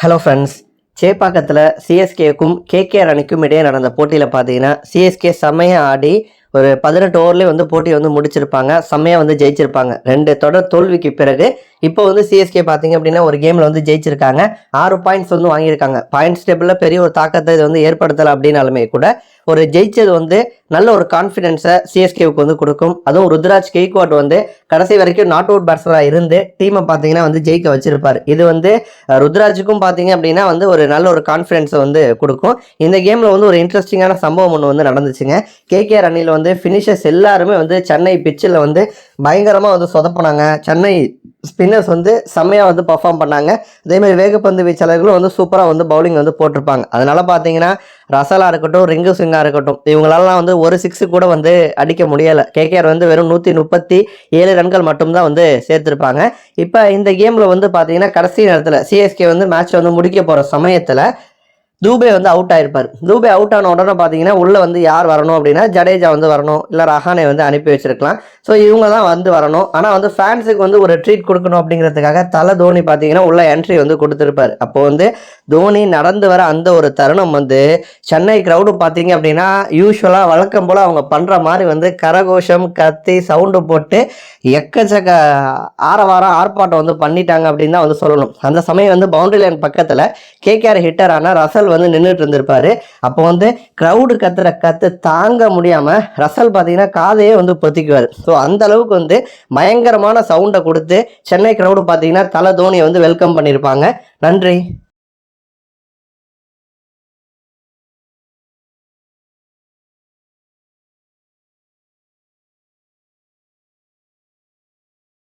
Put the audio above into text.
Hello friends சேப்பாக்கத்தில் சிஎஸ்கேக்கும் KKR அணிக்கும் இடையே நடந்த போட்டியில் பார்த்தீங்கன்னா சிஎஸ்கே செம்மையாக ஆடி ஒரு பதினெட்டு ஓவர்லேயே வந்து போட்டி வந்து முடிச்சிருப்பாங்க. செம்மையாக வந்து ஜெயிச்சிருப்பாங்க. ரெண்டு தொடர் தோல்விக்கு பிறகு இப்போ வந்து சிஎஸ்கே பார்த்தீங்க அப்படின்னா ஒரு கேமில் வந்து ஜெயிச்சிருக்காங்க. ஆறு பாயிண்ட்ஸ் வந்து வாங்கியிருக்காங்க. பாயிண்ட்ஸ் டேபிளில் பெரிய ஒரு தாக்கத்தை இது வந்து ஏற்படுத்தலை அப்படின்னாலுமே கூட ஒரு ஜெயிச்சது வந்து நல்ல ஒரு கான்ஃபிடென்ஸை சிஎஸ்கேவுக்கு வந்து கொடுக்கும். அதுவும் ருத்ராஜ் கெய்க்வாட் வந்து கடைசி வரைக்கும் நாட் அவுட் பேட்ஸ்மனாக இருந்து டீமை பார்த்தீங்கன்னா வந்து ஜெயிக்க வச்சிருப்பார். இது வந்து ருத்ராஜுக்கும் பார்த்தீங்க அப்படின்னா வந்து ஒரு நல்ல ஒரு கான்ஃபிடென்ஸை வந்து கொடுக்கும். இந்த கேமில் வந்து ஒரு இன்ட்ரெஸ்டிங்கான சம்பவம் ஒன்று வந்து நடந்துச்சுங்க. கேகேஆர் அணியில் வந்து வந்து ஃபினிஷர்ஸ் எல்லாருமே வந்து சென்னை பிச்சில் வந்து பயங்கரமாக வந்து சொதப்பினாங்க. சென்னை ஸ்பின்னர்ஸ் வந்து செம்மையாக வந்து பர்ஃபார்ம் பண்ணாங்க. அதேமாதிரி வேகப்பந்து வீச்சாளர்களும் வந்து சூப்பராக வந்து பவுலிங் வந்து போட்டிருப்பாங்க. அதனால் பார்த்தீங்கன்னா ரசலாக இருக்கட்டும் ரிங்கு சிங்காக இருக்கட்டும் இவங்களெல்லாம் வந்து ஒரு சிக்ஸு கூட வந்து அடிக்க முடியலை. கேகேஆர் வந்து வெறும் நூற்றி முப்பத்தி ஏழு ரன்கள் மட்டும்தான் வந்து சேர்த்துருப்பாங்க. இப்போ இந்த கேமில் வந்து பார்த்தீங்கன்னா கடைசி நேரத்தில் சிஎஸ்கே வந்து மேட்ச் வந்து முடிக்க போகிற சமயத்தில் தூபே வந்து அவுட் ஆயிருப்பார். தூபே அவுட் ஆன உடனே பார்த்தீங்கன்னா உள்ளே வந்து யார் வரணும் அப்படின்னா ஜடேஜா வந்து வரணும் இல்லை ரஹானை வந்து அனுப்பி வச்சிருக்கலாம். ஸோ இவங்க தான் வந்து வரணும். ஆனால் வந்து ஃபேன்ஸுக்கு வந்து ஒரு ட்ரீட் கொடுக்கணும் அப்படிங்கிறதுக்காக தலை தோனி பார்த்தீங்கன்னா உள்ள என்ட்ரி வந்து கொடுத்துருப்பார். அப்போ வந்து தோனி நடந்து வர அந்த ஒரு தருணம் வந்து சென்னை க்ரௌடு பார்த்தீங்க அப்படின்னா யூஸ்வலாக வழக்கம் போல் அவங்க பண்ணுற மாதிரி வந்து கரகோஷம் கத்தி சவுண்டு போட்டு எக்கச்சக்க ஆரவாரம் ஆர்ப்பாட்டம் வந்து பண்ணிட்டாங்க அப்படின்னு தான் வந்து சொல்லணும். அந்த சமயம் வந்து பவுண்டரி லைன் பக்கத்தில் கேகேஆர் ஹிட்டரான ரசல் ரசல் வந்து நின்றுட்டு இருந்திருப்பாரு. அப்போ வந்து க்ரௌடு கத்துற கத்து தாங்க முடியாமல் ரசல் பார்த்தீங்கன்னா காதையே வந்து பொத்திக்குவார். ஸோ அந்த அளவுக்கு வந்து பயங்கரமான சவுண்டை கொடுத்து சென்னை க்ரௌடு பார்த்தீங்கன்னா தலை தோனியை வந்து வெல்கம் பண்ணியிருப்பாங்க நன்றி.